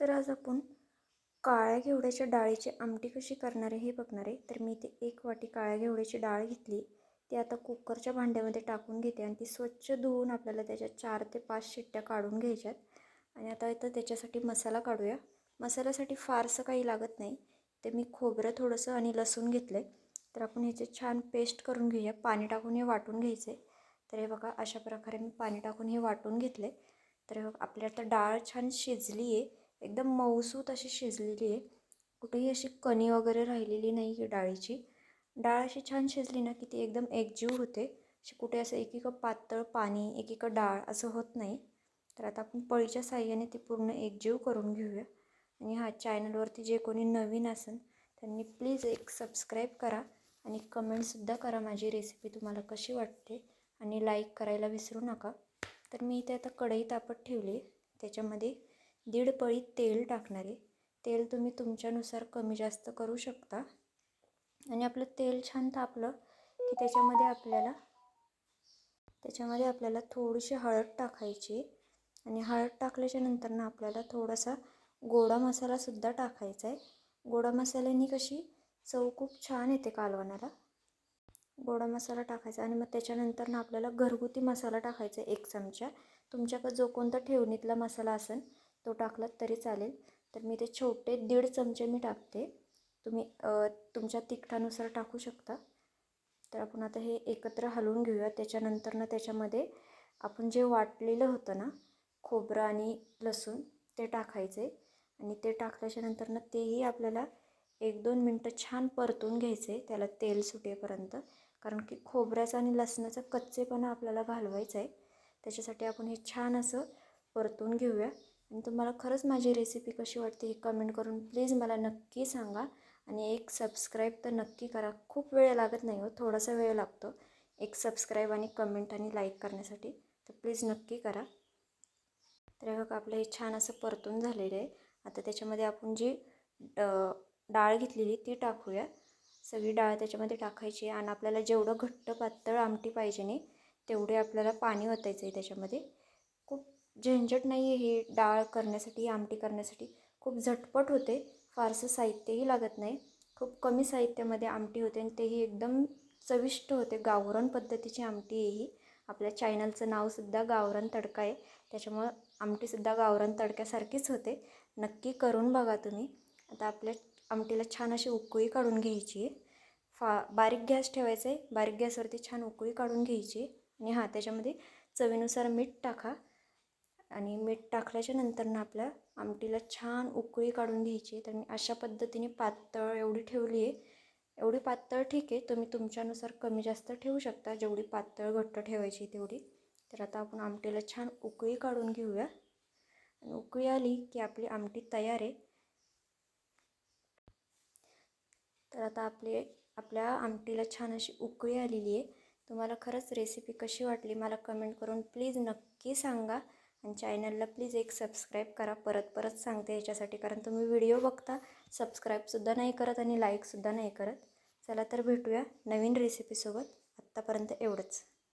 तर आज आपण काळ्या घेवड्याच्या डाळीची आमटी कशी करणार आहे हे बघणार आहे. तर मी इथे एक वाटी काळ्या घेवड्याची डाळ घेतली. ती आता कुकरच्या भांड्यामध्ये टाकून घेते आणि ती स्वच्छ धुवून आपल्याला त्याच्या चार ते पाच शिट्ट्या काढून घ्यायच्यात. आणि आता इथं त्याच्यासाठी मसाला काढूया. मसाल्यासाठी फारसं काही लागत नाही. ते मी खोबरं थोडंसं आणि लसूण घेतलं आहे तर आपण ह्याचे छान पेस्ट करून घेऊया. पाणी टाकून हे वाटून घ्यायचं आहे तर हे बघा अशा प्रकारे मी पाणी टाकून हे वाटून घेतलं आहे तर हे आपली आता डाळ छान शिजली आहे एकदम मऊसूत अशी शिजलेली आहे. कुठेही अशी कणी वगैरे राहिलेली नाही आहे डाळीची. डाळ अशी छान शिजली ना की ती एकदम एकजीव होते. अशी कुठे असं एकीकडं पातळ पाणी एकीकडं डाळ असं होत नाही. तर आता आपण पळीच्या साह्याने ती पूर्ण एकजीव करून घेऊया. आणि हा चॅनलवरती जे कोणी नवीन असेल त्यांनी प्लीज एक सबस्क्राईब करा आणि कमेंटसुद्धा करा माझी रेसिपी तुम्हाला कशी वाटते आणि लाईक करायला विसरू नका. तर मी इथे आता कढई तापत ठेवली त्याच्यामध्ये दीड पळी तेल टाकणार. आहे तेल तुम्ही तुमच्यानुसार कमी जास्त करू शकता. आणि आपलं तेल छान तापलं की त्याच्यामध्ये आपल्याला त्याच्यामध्ये आपल्याला थोडीशी हळद टाकायची. आणि हळद टाकल्याच्या नंतर ना आपल्याला थोडासा गोडा मसालासुद्धा टाकायचा आहे. गोडा मसाल्याने कशी चव खूप छान येते कालवणाला. गोडा मसाला टाकायचा आणि मग त्याच्यानंतर ना आपल्याला घरगुती मसाला टाकायचा एक चमचा. तुमच्याकडं जो कोणता ठेवणीतला मसाला असेल तो टाकलात तरी चालेल. तर मी ते छोटे दीड चमचे मी टाकते. तुम्ही तुमच्या तिखटानुसार टाकू शकता. तर आपण आता हे एकत्र हलवून घेऊया. त्याच्यानंतर ना त्याच्यामध्ये आपण जे वाटलेलं होतं ना खोबरं आणि लसूण ते टाकायचे. आणि ते टाकल्याच्या नंतर ना तेही आपल्याला एक दोन मिनटं छान परतून घ्यायचे. त्याला तेल सुटेपर्यंत. कारण की खोबऱ्याचा आणि लसणाचा कच्चेपणा आपल्याला घालवायचा आहे. त्याच्यासाठी आपण हे छान असं परतून घेऊया. आणि तुम्हाला खरंच माझी रेसिपी कशी वाटते हे कमेंट करून प्लीज मला नक्की सांगा. आणि एक सबस्क्राईब तर नक्की करा. खूप वेळ लागत नाही हो थोडासा वेळ लागतो. एक सबस्क्राईब आणि कमेंट आणि लाईक करण्यासाठी. तर प्लीज नक्की करा. तर हे बघा आपलं हे छान असं परतून झालेलं आहे. आता त्याच्यामध्ये आपण जी डाळ घेतलेली ती टाकूया. सगळी डाळ त्याच्यामध्ये टाकायची आणि आपल्याला जेवढं घट्ट पातळ आमटी पाहिजे नाही तेवढे आपल्याला पाणी ओतायचं आहे त्याच्यामध्ये. झंझट नाही आहे ही डाळ करण्यासाठी आमटी करण्यासाठी. खूप झटपट होते. फारसं साहित्यही लागत नाही. खूप कमी साहित्यामध्ये आमटी होते आणि तेही एकदम चविष्ट होते. गावरान पद्धतीची आमटी आहे ही. आपल्या चॅनलचं नावसुद्धा गावरान तडका आहे. त्याच्यामुळं आमटीसुद्धा गावरान तडक्यासारखीच होते. नक्की करून बघा तुम्ही. आता आपल्या आमटीला छान अशी उकळी काढून घ्यायची आहे. फा बारीक गॅस ठेवायचा आहे. बारीक गॅसवरती छान उकळी काढून घ्यायची आणि हां त्याच्यामध्ये चवीनुसार मीठ टाका. आणि मीठ टाकल्याच्या नंतर ना आपल्या आमटीला छान उकळी काढून घ्यायची तर मी अशा पद्धतीने पातळ एवढी ठेवली आहे. एवढी पातळ ठीक आहे. तुम्ही तुमच्यानुसार कमी जास्त ठेवू शकता. जेवढी पातळ घट्ट ठेवायची तेवढी. तर आता आपण आमटीला छान उकळी काढून घेऊया. आणि उकळी आली की आपली आमटी तयार आहे. तर आता आपले आपल्या आमटीला छान अशी उकळी आलेली आहे. तुम्हाला खरंच रेसिपी कशी वाटली मला कमेंट करून प्लीज नक्की सांगा. आणि चॅनलला प्लीज एक सबस्क्राईब करा. परत परत सांगते याच्यासाठी कारण तुम्ही व्हिडिओ बघता सबस्क्राईबसुद्धा नाही करत आणि लाईकसुद्धा नाही करत. चला तर भेटूया नवीन रेसिपीसोबत आत्तापर्यंत एवढंच.